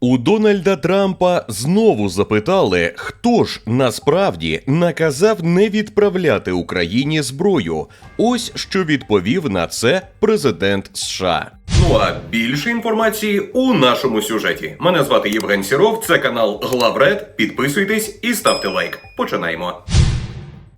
У Дональда Трампа знову запитали, хто ж насправді наказав не відправляти Україні зброю. Ось що відповів на це президент США. Ну а більше інформації у нашому сюжеті. Мене звати Євген Сіров, це канал Главред. Підписуйтесь і ставте лайк. Починаємо.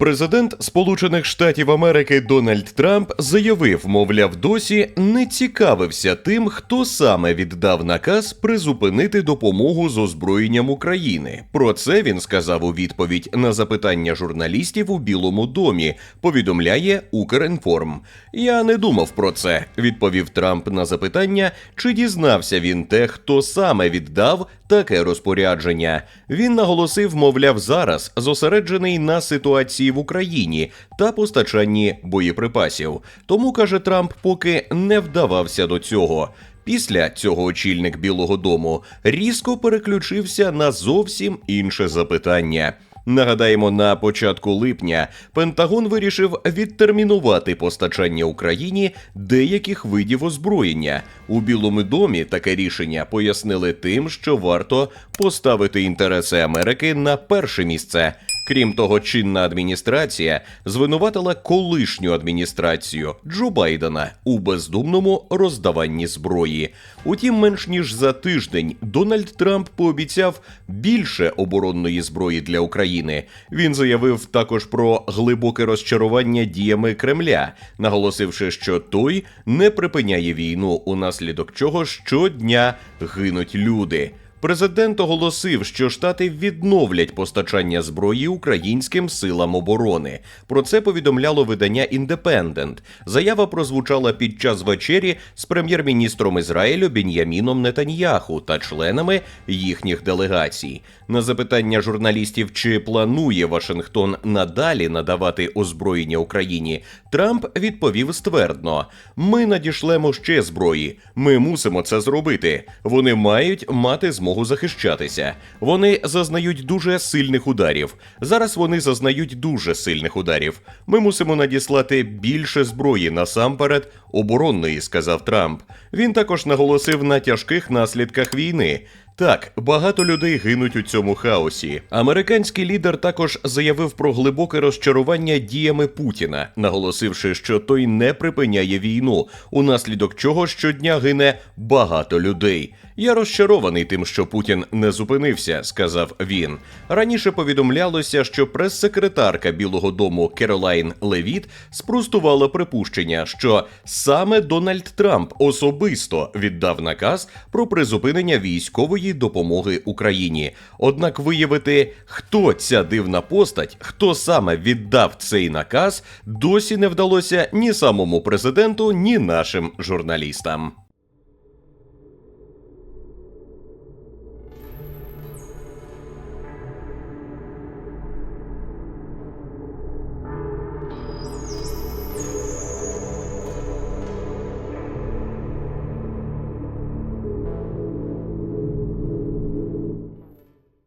Президент Сполучених Штатів Америки Дональд Трамп заявив, мовляв, досі не цікавився тим, хто саме віддав наказ призупинити допомогу з озброєнням України. Про це він сказав у відповідь на запитання журналістів у Білому домі. Повідомляє Укрінформ. Я не думав про це, відповів Трамп на запитання, чи дізнався він те, хто саме віддав таке розпорядження. Він наголосив, мовляв, зараз зосереджений на ситуації в Україні та постачанні боєприпасів. Тому каже Трамп, поки не вдавався до цього. Після цього очільник Білого Дому різко переключився на зовсім інше запитання. Нагадаємо, на початку липня Пентагон вирішив відтермінувати постачання Україні деяких видів озброєння. У Білому домі таке рішення пояснили тим, що варто поставити інтереси Америки на перше місце. Крім того, чинна адміністрація звинуватила колишню адміністрацію Джо Байдена у бездумному роздаванні зброї. Утім, менш ніж за тиждень Дональд Трамп пообіцяв більше оборонної зброї для України. Він заявив також про глибоке розчарування діями Кремля, наголосивши, що той не припиняє війну, унаслідок чого щодня гинуть люди. Президент оголосив, що штати відновлять постачання зброї українським силам оборони. Про це повідомляло видання Індепендент. Заява прозвучала під час вечері з прем'єр-міністром Ізраїлю Бен'яміном Нетаньяху та членами їхніх делегацій. На запитання журналістів, чи планує Вашингтон надалі надавати озброєння Україні, Трамп відповів ствердно: ми надішлемо ще зброї. Ми мусимо це зробити. Вони мають мати змогу захищатися. Вони зазнають дуже сильних ударів. Зараз вони зазнають дуже сильних ударів. Ми мусимо надіслати більше зброї насамперед оборонної, сказав Трамп. Він також наголосив на тяжких наслідках війни. Так, багато людей гинуть у цьому хаосі. Американський лідер також заявив про глибоке розчарування діями Путіна, наголосивши, що той не припиняє війну, унаслідок чого щодня гине багато людей. Я розчарований тим, що Путін не зупинився, сказав він. Раніше повідомлялося, що прес-секретарка Білого Дому Керолайн Левіт спростувала припущення, що саме Дональд Трамп особисто віддав наказ про призупинення військової допомоги Україні. Однак виявити, хто ця дивна постать, хто саме віддав цей наказ, досі не вдалося ні самому президенту, ні нашим журналістам.